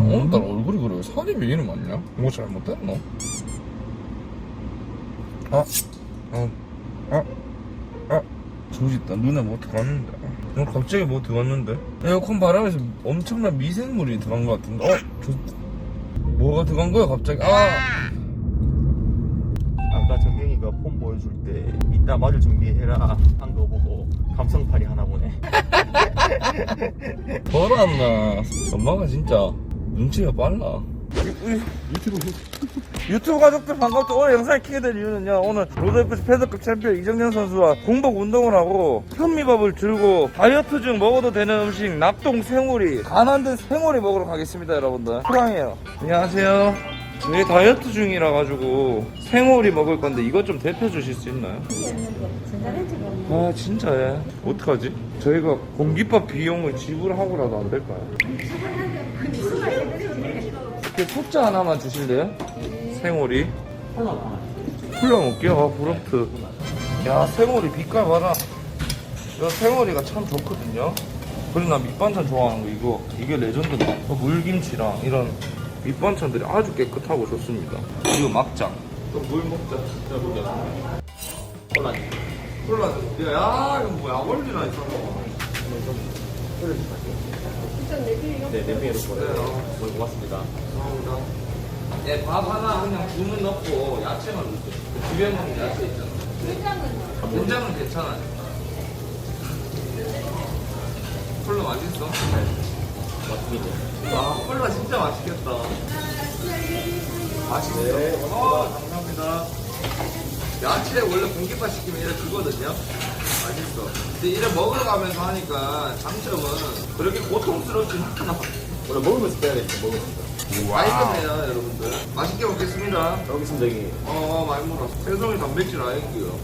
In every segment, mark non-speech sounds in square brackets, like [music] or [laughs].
오늘따라 얼굴이 그래 살이 왜 이리 많냐? 뭐 잘못됐노? 아, 어, 아, 아, 있다. 눈에 뭐 들어갔는데. 오늘 갑자기 뭐 들어갔는데? 에어컨 바람에서 엄청난 미생물이 들어간 것 같은데. 어, 저, 뭐가 들어간 거야 갑자기? 아, 아까 정경이가 폰 보여줄 때 이따 맞을 준비해라 한 거 보고 감성팔이 하나 보네 [laughs] 벌었나? 엄마가 진짜 눈치가 빨라. 유튜브 유튜브 가족들 반갑다. 오늘 영상을 키게 된 이유는요. 오늘 로드FC 패드급 챔피언 이정현 선수와 공복 운동을 하고 현미밥을 들고 다이어트 중 먹어도 되는 음식 납동 생오리 간안된 생오리 먹으러 가겠습니다, 여러분들. 호랑이에요. 안녕하세요. 저희 다이어트 중이라 가지고 생오리 먹을 건데 이것 좀 대표 주실 수 있나요? 아 진짜 예. 어떡하지? 저희가 공깃밥 비용을 지불하고라도 안 될까요? 이렇게 소자 하나만 주실래요? 생오리. 콜라 먹게요. 아, 브럼트. 야, 생오리 빛깔 봐라. 이 생오리가 참 좋거든요. 그리고 나 밑반찬 좋아하는 거 이거. 이게 레전드다. 어, 물김치랑 이런 밑반찬들이 아주 깨끗하고 좋습니다. 이거 막장. 또 물 먹자. 진짜 보자. 콜라. 콜라. 야, 야, 이거 뭐야. 월드나 있어. 네 냄비에도 네, 보내요 어. 네, 고맙습니다 감사합니다. 네, 밥 하나 그냥 주문 넣고 야채만 넣으세요. 집에 먹는 야채 있잖아. 된장은? 된장은 괜찮아요. 콜라 맛있어? 맞습니다 와, 콜라 진짜 맛있겠다. 맛있어. 네, 어, 감사합니다. 야채 원래 공깃밥 시키면 이래 주거든요. 맛있어. 근데 이래 먹으러 가면서 하니까 장점은 그렇게 고통스럽진 않아. 원래 먹으면서 빼야겠죠 먹으면서 맛있겠네요, 여러분들. 맛있게 먹겠습니다. 여기 있습니다 여기 어, 많이 먹었어. 생선이 단백질 아닌데요.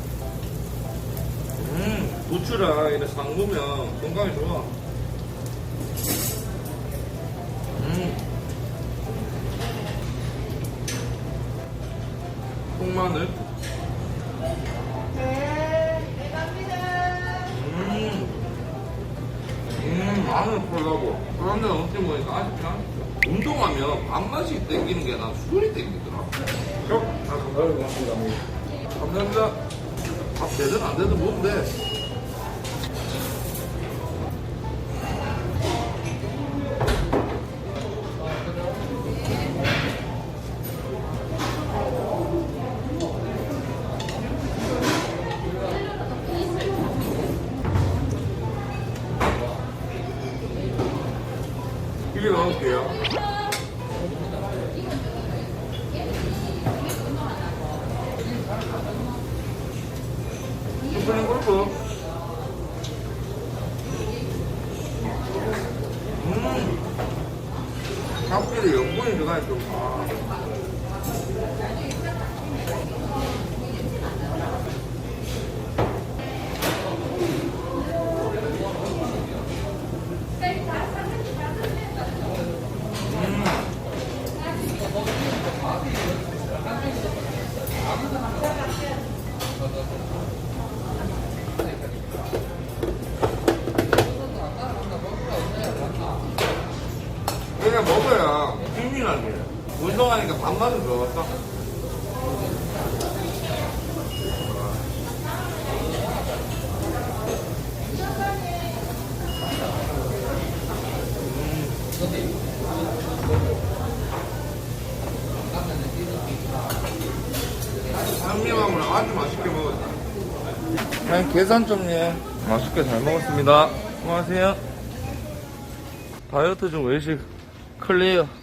음, 부추랑 이렇게 담그면 건강에 좋아. 음. 음, 마늘 콜라보. 그런데 어떻게 보니까 아쉽지 않죠. 운동하면 밥맛이 땡기는 게 아니라 술이 땡기더라. 형, 아, 고맙습니다 감사합니다. 밥 되든 안 되든 먹으면 돼. 이게 넣을게요. 스프링 골프. 음. 영분이 들어가야 좀. 아. 그냥 먹어야 힘이 나게. 운동하니까 아주 맛있게 먹었다. 그냥 계산 좀 해. 맛있게 잘 먹었습니다. 고마세요. 다이어트 중 외식 클리어.